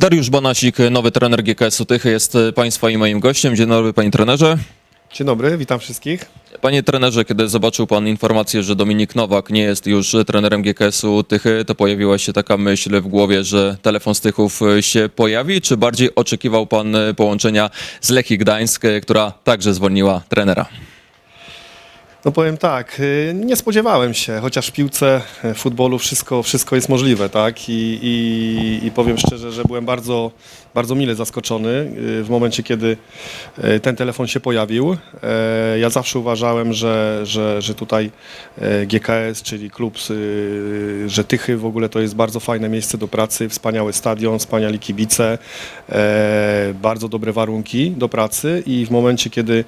Dariusz Bonasik, nowy trener GKS-u Tychy jest e, Państwa i moim gościem. Dzień dobry Panie trenerze. Dzień dobry, witam wszystkich. Panie trenerze, kiedy zobaczył Pan informację, że Dominik Nowak nie jest już trenerem GKS-u Tychy, to pojawiła się taka myśl w głowie, że telefon z Tychów e, się pojawi, czy bardziej oczekiwał Pan e, połączenia z Lechii Gdańsk, e, która także zwolniła trenera? No powiem tak, y, nie spodziewałem się, chociaż w piłce, w futbolu wszystko, wszystko jest możliwe, tak? I, i, I powiem szczerze, że byłem bardzo, bardzo mile zaskoczony y, w momencie, kiedy y, ten telefon się pojawił. Ja zawsze uważałem, że, że, że tutaj GKS, czyli klub, y, że Tychy w ogóle to jest bardzo fajne miejsce do pracy, wspaniały stadion, wspaniali kibice, bardzo dobre warunki do pracy i w momencie, kiedy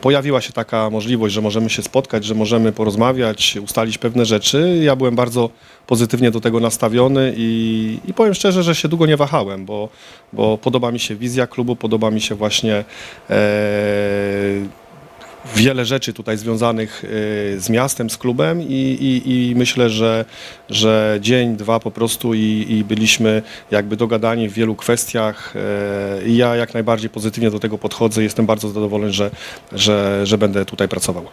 Pojawiła się taka możliwość, że możemy się spotkać, że możemy porozmawiać, ustalić pewne rzeczy. Ja byłem bardzo pozytywnie do tego nastawiony i, i powiem szczerze, że się długo nie wahałem, bo, bo podoba mi się wizja klubu, podoba mi się właśnie e, wiele rzeczy tutaj związanych e, z miastem, z klubem i, i, i myślę, że, że dzień, dwa po prostu i, i byliśmy jakby dogadani w wielu kwestiach e, i ja jak najbardziej pozytywnie do tego podchodzę. Jestem bardzo zadowolony, że, że, że będę tutaj pracował.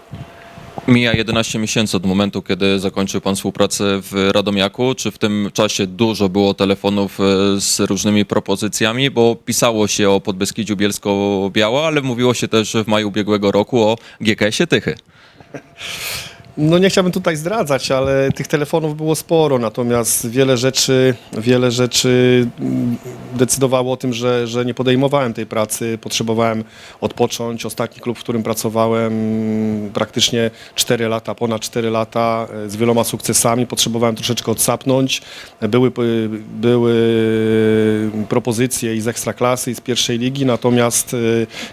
Mija 11 miesięcy od momentu, kiedy zakończył Pan współpracę w Radomiaku. Czy w tym czasie dużo było telefonów e, z różnymi propozycjami? Bo pisało się o Podbeskidziu Bielsko-Biała, ale mówiło się też w maju ubiegłego roku o GKS-ie Tychy. No nie chciałbym tutaj zdradzać, ale tych telefonów było sporo, natomiast wiele rzeczy, wiele rzeczy mm, decydowało o tym, że, że nie podejmowałem tej pracy, potrzebowałem odpocząć. Ostatni klub, w którym pracowałem mm, praktycznie 4 lata, ponad 4 lata e, z wieloma sukcesami, potrzebowałem troszeczkę odsapnąć. Były, były propozycje i z Ekstraklasy, i z pierwszej ligi, natomiast e,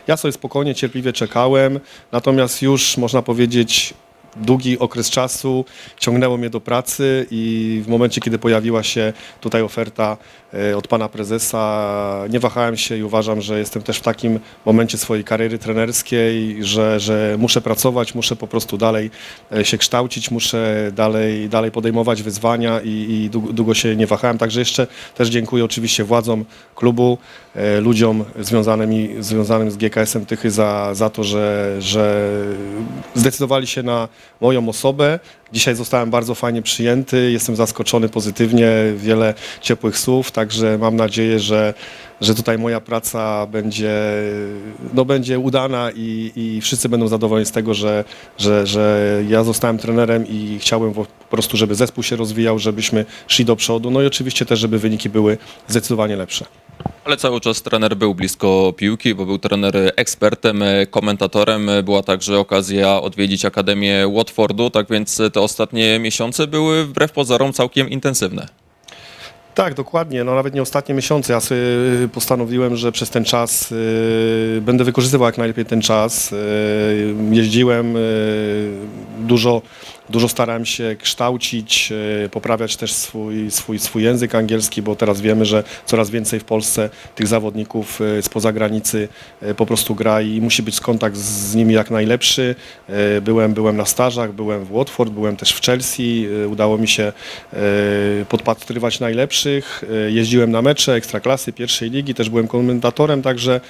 ja sobie spokojnie, cierpliwie czekałem, natomiast już można powiedzieć długi okres czasu ciągnęło mnie do pracy i w momencie, kiedy pojawiła się tutaj oferta e, od pana prezesa, nie wahałem się i uważam, że jestem też w takim momencie swojej kariery trenerskiej, że, że muszę pracować, muszę po prostu dalej e, się kształcić, muszę dalej, dalej podejmować wyzwania i, i długo, się nie wahałem. Także jeszcze też dziękuję oczywiście władzom klubu, e, ludziom związanym, związanym z GKS-em Tychy za, za to, że, że zdecydowali się na moją osobę. Dzisiaj zostałem bardzo fajnie przyjęty, jestem zaskoczony pozytywnie, wiele ciepłych słów, także mam nadzieję, że, że tutaj moja praca będzie, no, będzie udana i, i wszyscy będą zadowoleni z tego, że, że, że ja zostałem trenerem i chciałem po prostu, żeby zespół się rozwijał, żebyśmy szli do przodu, no i oczywiście też, żeby wyniki były zdecydowanie lepsze. Ale cały czas trener był blisko piłki, bo był trener ekspertem, komentatorem. Była także okazja odwiedzić Akademię Watfordu, tak więc te ostatnie miesiące były wbrew pozorom całkiem intensywne. Tak, dokładnie. No nawet nie ostatnie miesiące. Ja sobie postanowiłem, że przez ten czas y, będę wykorzystywał jak najlepiej ten czas. Y, jeździłem, y, dużo, dużo starałem się kształcić, y, poprawiać też swój, swój, swój język angielski, bo teraz wiemy, że coraz więcej w Polsce tych zawodników spoza granicy y, po prostu gra i musi być kontakt z nimi jak najlepszy. Byłem, byłem na stażach, byłem w Watford, byłem też w Chelsea. Udało mi się podpatrywać najlepszych. Jeździłem na mecze Ekstraklasy, pierwszej ligi, też byłem komentatorem, także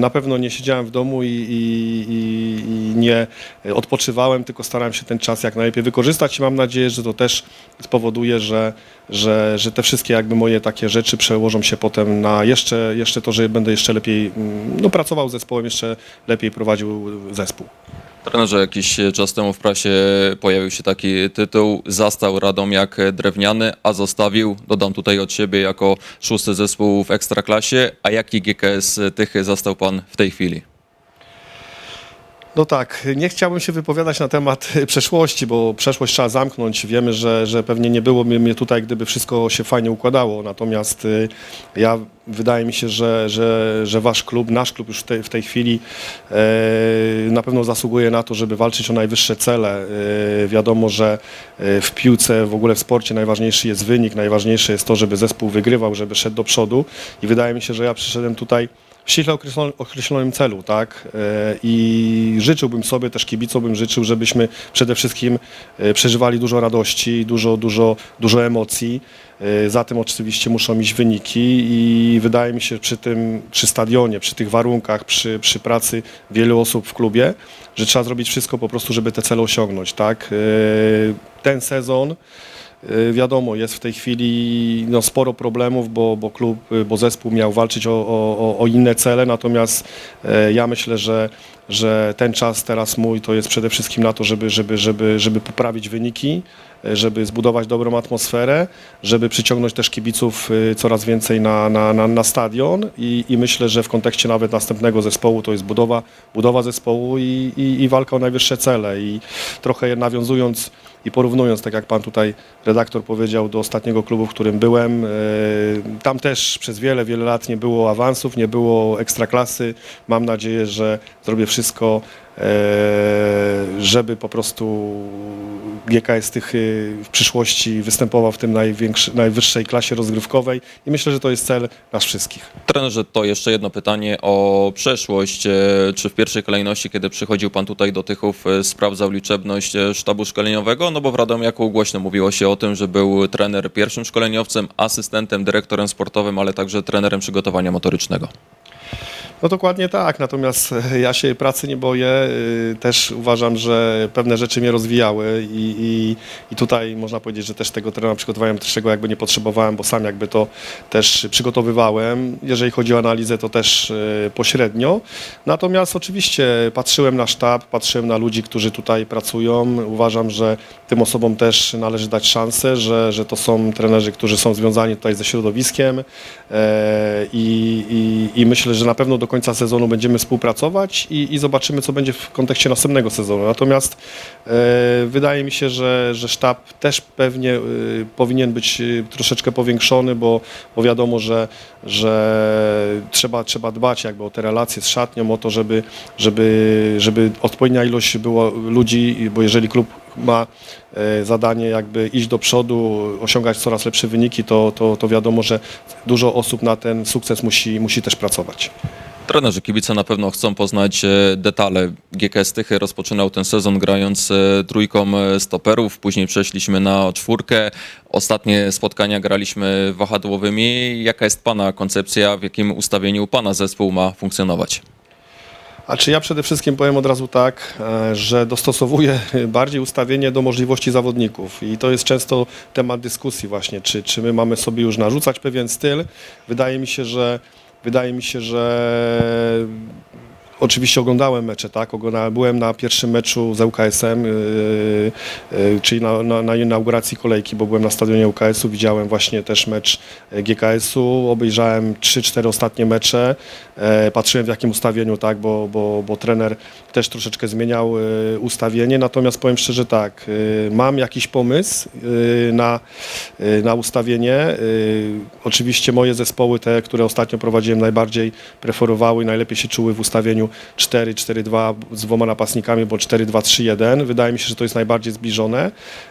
na pewno nie siedziałem w domu i, i, i nie odpoczywałem, tylko starałem się ten czas jak najlepiej wykorzystać i mam nadzieję, że to też spowoduje, że, że, że te wszystkie jakby moje takie rzeczy przełożą się potem na jeszcze, jeszcze to, że będę jeszcze lepiej mm, no, pracował z zespołem, jeszcze lepiej prowadził zespół. Trenerze, jakiś czas temu w prasie pojawił się taki tytuł Zastał Radomiak drewniany, a zostawił, dodam tutaj od siebie, jako szósty zespół w Ekstraklasie. A jaki GKS Tychy zastał pan w tej chwili? No tak, nie chciałbym się wypowiadać na temat przeszłości, bo przeszłość trzeba zamknąć. Wiemy, że, że pewnie nie byłoby mnie tutaj, gdyby wszystko się fajnie układało. Natomiast y, ja wydaje mi się, że, że, że wasz klub, nasz klub już w tej, w tej chwili e, na pewno zasługuje na to, żeby walczyć o najwyższe cele. E, wiadomo, że e, w piłce, w ogóle w sporcie najważniejszy jest wynik, najważniejsze jest to, żeby zespół wygrywał, żeby szedł do przodu i wydaje mi się, że ja przyszedłem tutaj w ściśle określonym, celu, tak? E, I życzyłbym sobie, też kibicom bym życzył, żebyśmy przede wszystkim e, przeżywali dużo radości, dużo, dużo, dużo emocji. E, Za tym oczywiście muszą iść wyniki i wydaje mi się przy tym, przy stadionie, przy tych warunkach, przy, przy pracy wielu osób w klubie, że trzeba zrobić wszystko po prostu, żeby te cele osiągnąć, tak? Ten sezon Wiadomo, jest w tej chwili no, sporo problemów, bo, bo klub, y, bo zespół miał walczyć o, o, o- inne cele, natomiast e, ja myślę, że, że ten czas teraz mój to jest przede wszystkim na to, żeby, żeby, żeby, żeby poprawić wyniki, e, żeby zbudować dobrą atmosferę, żeby przyciągnąć też kibiców y, coraz więcej na, na, na, na stadion i, i myślę, że w kontekście nawet następnego zespołu to jest budowa, budowa zespołu i, i, i walka o najwyższe cele. I trochę nawiązując i porównując, tak jak pan tutaj redaktor powiedział, do ostatniego klubu, w którym byłem, e, tam też przez wiele, wiele lat nie było awansów, nie było ekstraklasy. Mam nadzieję, że zrobię wszystko, żeby po prostu GKS Tychy w przyszłości występował w tym najwyższej klasie rozgrywkowej i myślę, że to jest cel nas wszystkich. Trenerze, to jeszcze jedno pytanie o przeszłość. E, Czy w pierwszej kolejności, kiedy przychodził pan tutaj do Tychów, e, sprawdzał liczebność e, sztabu szkoleniowego? No bo w Radomiaku głośno mówiło się o tym, że był trener pierwszym szkoleniowcem, asystentem, dyrektorem sportowym, ale także trenerem przygotowania motorycznego. No dokładnie tak, natomiast ja się pracy nie boję. y, Też uważam, że pewne rzeczy mnie rozwijały i, i, i tutaj można powiedzieć, że też tego trenera przygotowałem, też tego jakby nie potrzebowałem, bo sam jakby to też przygotowywałem. Jeżeli chodzi o analizę, to też e, pośrednio. Natomiast oczywiście patrzyłem na sztab, patrzyłem na ludzi, którzy tutaj pracują. Uważam, że tym osobom też należy dać szansę, że, że to są trenerzy, którzy są związani tutaj ze środowiskiem e, i, i, i myślę, że na pewno do końca sezonu będziemy współpracować i, i zobaczymy, co będzie w kontekście następnego sezonu. Natomiast e, wydaje mi się, że, że sztab też pewnie e, powinien być e, troszeczkę powiększony, bo, bo wiadomo, że, że trzeba, trzeba dbać jakby o te relacje z szatnią, o to, żeby, żeby, żeby odpowiednia ilość było ludzi, bo jeżeli klub ma e, zadanie jakby iść do przodu, osiągać coraz lepsze wyniki, to, to, to wiadomo, że dużo osób na ten sukces musi, musi też pracować. Trenerzy kibice na pewno chcą poznać e, detale. GKS Tychy rozpoczynał ten sezon grając e, trójką stoperów, później przeszliśmy na czwórkę. Ostatnie spotkania graliśmy wahadłowymi. Jaka jest Pana koncepcja, w jakim ustawieniu Pana zespół ma funkcjonować? A czy ja przede wszystkim powiem od razu tak, e, że dostosowuję bardziej ustawienie do możliwości zawodników i to jest często temat dyskusji właśnie, czy, czy my mamy sobie już narzucać pewien styl. Wydaje mi się, że wydaje mi się, że Oczywiście oglądałem mecze, tak? Oglądałem, byłem na pierwszym meczu z ŁKS-em, yy, yy, czyli na, na, na inauguracji kolejki, bo byłem na stadionie ŁKS-u, widziałem właśnie też mecz e, GKS-u, obejrzałem 3-4 ostatnie mecze, e, patrzyłem w jakim ustawieniu, tak? Bo, bo, bo trener też troszeczkę zmieniał e, ustawienie, natomiast powiem szczerze tak, e, mam jakiś pomysł e, na, e, na ustawienie. E, Oczywiście moje zespoły, te, które ostatnio prowadziłem, najbardziej preferowały najlepiej się czuły w ustawieniu 4-4-2 z dwoma napastnikami, bo 4-2-3-1. Wydaje mi się, że to jest najbardziej zbliżone.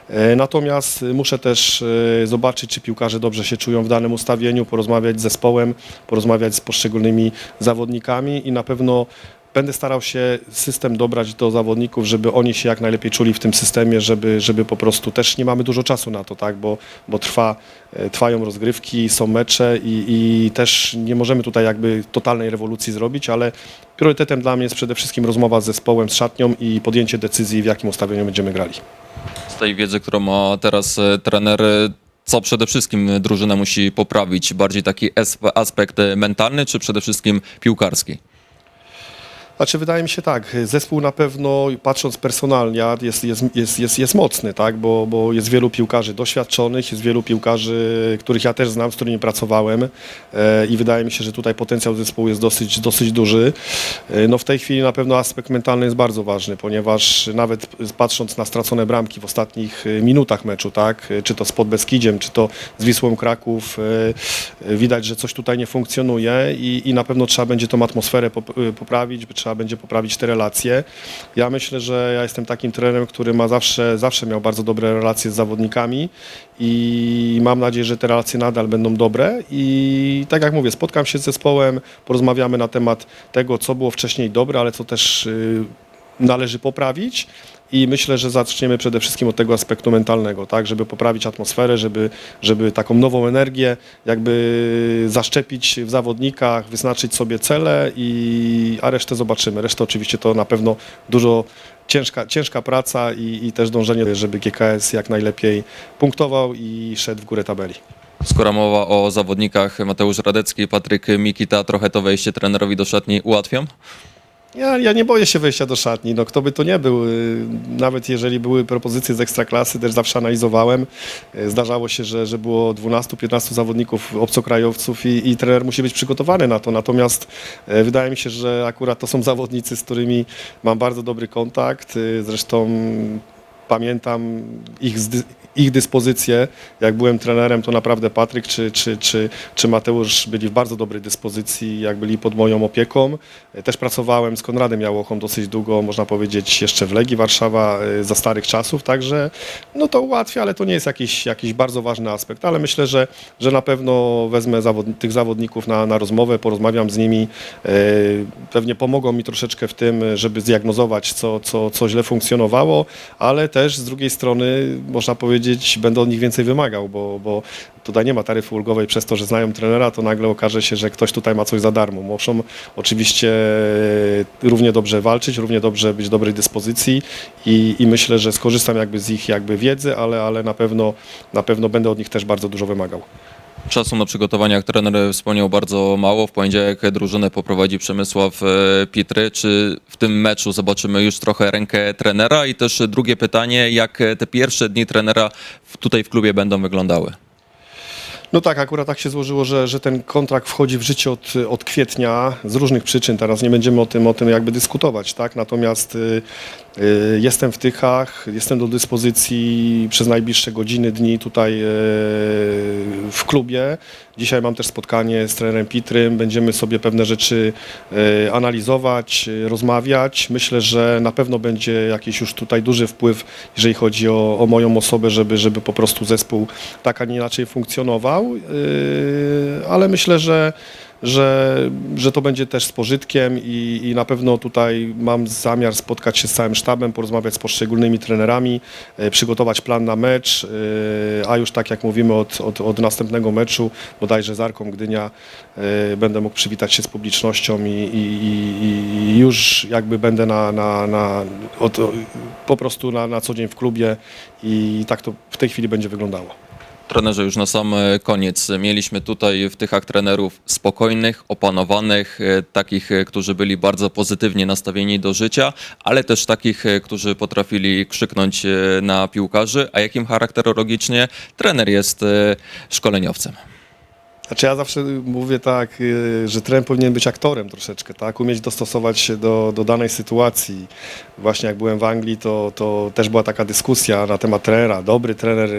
E, Natomiast muszę też e, zobaczyć, czy piłkarze dobrze się czują w danym ustawieniu, porozmawiać z zespołem, porozmawiać z poszczególnymi zawodnikami i na pewno Będę starał się system dobrać do zawodników, żeby oni się jak najlepiej czuli w tym systemie, żeby, żeby po prostu też nie mamy dużo czasu na to, tak, bo, bo trwa, e, trwają rozgrywki, są mecze i, i też nie możemy tutaj jakby totalnej rewolucji zrobić, ale priorytetem dla mnie jest przede wszystkim rozmowa z zespołem, z szatnią i podjęcie decyzji, w jakim ustawieniu będziemy grali. Z tej wiedzy, którą ma teraz e, trener, e, co przede wszystkim drużyna musi poprawić? Bardziej taki aspekt mentalny, czy przede wszystkim piłkarski? Znaczy wydaje mi się tak, zespół na pewno patrząc personalnie jest, jest, jest, jest, jest mocny, tak? bo, bo jest wielu piłkarzy doświadczonych, jest wielu piłkarzy, których ja też znam, z którymi pracowałem e, i wydaje mi się, że tutaj potencjał zespołu jest dosyć, dosyć duży. E, no w tej chwili na pewno aspekt mentalny jest bardzo ważny, ponieważ nawet patrząc na stracone bramki w ostatnich e, minutach meczu, tak? E, czy to z Podbeskidziem, czy to z Wisłą Kraków, e, e, widać, że coś tutaj nie funkcjonuje i, i na pewno trzeba będzie tą atmosferę pop- poprawić, trzeba trzeba będzie poprawić te relacje. Ja myślę, że ja jestem takim trenerem, który ma zawsze, zawsze miał bardzo dobre relacje z zawodnikami i mam nadzieję, że te relacje nadal będą dobre i tak jak mówię, spotkam się z zespołem, porozmawiamy na temat tego, co było wcześniej dobre, ale co też y, należy poprawić. I myślę, że zaczniemy przede wszystkim od tego aspektu mentalnego, tak, żeby poprawić atmosferę, żeby, żeby taką nową energię jakby zaszczepić w zawodnikach, wyznaczyć sobie cele, i, a resztę zobaczymy. Resztę oczywiście to na pewno dużo ciężka, ciężka praca i, i też dążenie, żeby GKS jak najlepiej punktował i szedł w górę tabeli. Skoro mowa o zawodnikach, Mateusz Radecki, Patryk Mikita, trochę to wejście trenerowi do szatni ułatwią? Ja, ja nie boję się wejścia do szatni, no kto by to nie był. y, Nawet jeżeli były propozycje z ekstraklasy, też zawsze analizowałem. Y, Zdarzało się, że, że było 12-15 zawodników obcokrajowców i, i trener musi być przygotowany na to. Natomiast e, wydaje mi się, że akurat to są zawodnicy, z którymi mam bardzo dobry kontakt. Y, Zresztą pamiętam ich, ich dyspozycję. Jak byłem trenerem, to naprawdę Patryk czy, czy, czy, czy Mateusz byli w bardzo dobrej dyspozycji, jak byli pod moją opieką. E, Też pracowałem z Konradem Jałochą dosyć długo, można powiedzieć, jeszcze w Legii Warszawa e, za starych czasów, także no to ułatwia, ale to nie jest jakiś, jakiś bardzo ważny aspekt, ale myślę, że, że na pewno wezmę zawod, tych zawodników na, na rozmowę, porozmawiam z nimi, e, pewnie pomogą mi troszeczkę w tym, żeby zdiagnozować, co, co, co źle funkcjonowało, ale też z drugiej strony, można powiedzieć, będę od nich więcej wymagał, bo, bo tutaj nie ma taryfy ulgowej przez to, że znają trenera, to nagle okaże się, że ktoś tutaj ma coś za darmo. Muszą oczywiście równie dobrze walczyć, równie dobrze być w dobrej dyspozycji i, i myślę, że skorzystam jakby z ich jakby wiedzy, ale, ale na, pewno, na pewno będę od nich też bardzo dużo wymagał. Czasu na przygotowania, jak trener wspomniał, bardzo mało. W poniedziałek drużynę poprowadzi Przemysław e, Pitry. Czy w tym meczu zobaczymy już trochę rękę trenera? I też drugie pytanie, jak te pierwsze dni trenera tutaj w klubie będą wyglądały? No tak, akurat tak się złożyło, że, że ten kontrakt wchodzi w życie od, od kwietnia z różnych przyczyn. Teraz nie będziemy o tym, o tym jakby dyskutować, tak? Natomiast y, jestem w Tychach, jestem do dyspozycji przez najbliższe godziny, dni tutaj y, w klubie. Dzisiaj mam też spotkanie z trenerem Pitrym. Będziemy sobie pewne rzeczy y, analizować, y, rozmawiać. Myślę, że na pewno będzie jakiś już tutaj duży wpływ, jeżeli chodzi o, o moją osobę, żeby, żeby po prostu zespół tak, a nie inaczej funkcjonował. Ale myślę, że, że, że to będzie też z pożytkiem i, i na pewno tutaj mam zamiar spotkać się z całym sztabem, porozmawiać z poszczególnymi trenerami, yy, przygotować plan na mecz, yy, a już tak jak mówimy od, od, od następnego meczu, bodajże z Arką Gdynia, yy, będę mógł przywitać się z publicznością i, i, i, i już jakby będę na, na, na, od, po prostu na, na co dzień w klubie i tak to w tej chwili będzie wyglądało. Trenerze, już na sam e, koniec. Mieliśmy tutaj w Tychach trenerów spokojnych, opanowanych, e, takich, e, którzy byli bardzo pozytywnie nastawieni do życia, ale też takich, którzy potrafili krzyknąć na piłkarzy. A jakim charakterologicznie trener jest szkoleniowcem? Znaczy ja zawsze mówię tak, że trener powinien być aktorem troszeczkę, tak? Umieć dostosować się do, do danej sytuacji. Właśnie jak byłem w Anglii, to, to też była taka dyskusja na temat trenera. Dobry trener,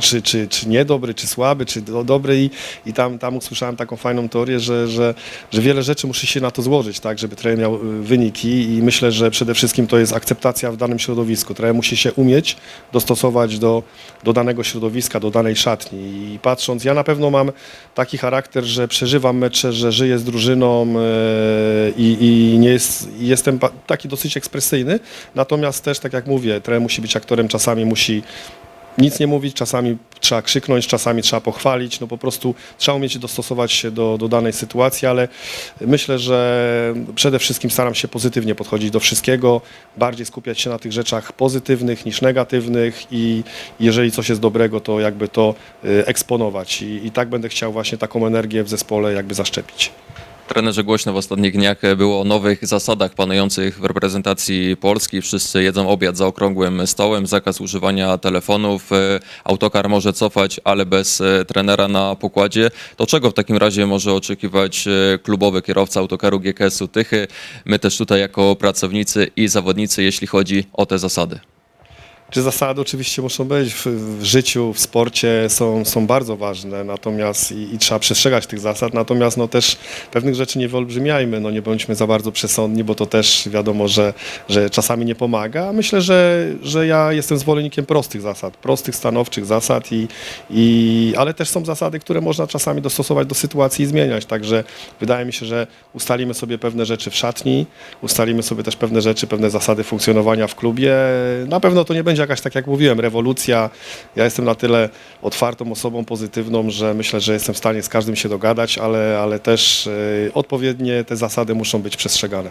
czy, czy, czy niedobry, czy słaby, czy do, dobry i, i tam, tam usłyszałem taką fajną teorię, że, że, że wiele rzeczy musi się na to złożyć, tak? Żeby trener miał y, wyniki i myślę, że przede wszystkim to jest akceptacja w danym środowisku. Trener musi się umieć dostosować do, do danego środowiska, do danej szatni. I patrząc, ja na pewno mam taki charakter, że przeżywam mecze, że żyję z drużyną e, i, i nie jest, jestem taki dosyć ekspresyjny. Natomiast też, tak jak mówię, trener musi być aktorem, czasami musi nic nie mówić, czasami trzeba krzyknąć, czasami trzeba pochwalić, no po prostu trzeba umieć dostosować się do, do danej sytuacji, ale myślę, że przede wszystkim staram się pozytywnie podchodzić do wszystkiego, bardziej skupiać się na tych rzeczach pozytywnych niż negatywnych i jeżeli coś jest dobrego, to jakby to y, eksponować i, i tak będę chciał właśnie taką energię w zespole jakby zaszczepić. Trenerze, głośno w ostatnich dniach było o nowych zasadach panujących w reprezentacji Polski. Wszyscy jedzą obiad za okrągłym stołem, zakaz używania telefonów, autokar może cofać, ale bez e, trenera na pokładzie. To czego w takim razie może oczekiwać e, klubowy kierowca autokaru GKS-u Tychy? My też tutaj jako pracownicy i zawodnicy, jeśli chodzi o te zasady. Czy zasady oczywiście muszą być w, w życiu, w sporcie są, są bardzo ważne, natomiast i, i trzeba przestrzegać tych zasad, natomiast no też pewnych rzeczy nie wyolbrzymiajmy, no nie bądźmy za bardzo przesądni, bo to też wiadomo, że, że czasami nie pomaga. Myślę, że, że ja jestem zwolennikiem prostych zasad, prostych, stanowczych zasad, i, i, ale też są zasady, które można czasami dostosować do sytuacji i zmieniać, także wydaje mi się, że ustalimy sobie pewne rzeczy w szatni, ustalimy sobie też pewne rzeczy, pewne zasady funkcjonowania w klubie. Na pewno to nie będzie jakaś, tak jak mówiłem, rewolucja. Ja jestem na tyle otwartą osobą, pozytywną, że myślę, że jestem w stanie z każdym się dogadać, ale, ale też e, odpowiednie te zasady muszą być przestrzegane.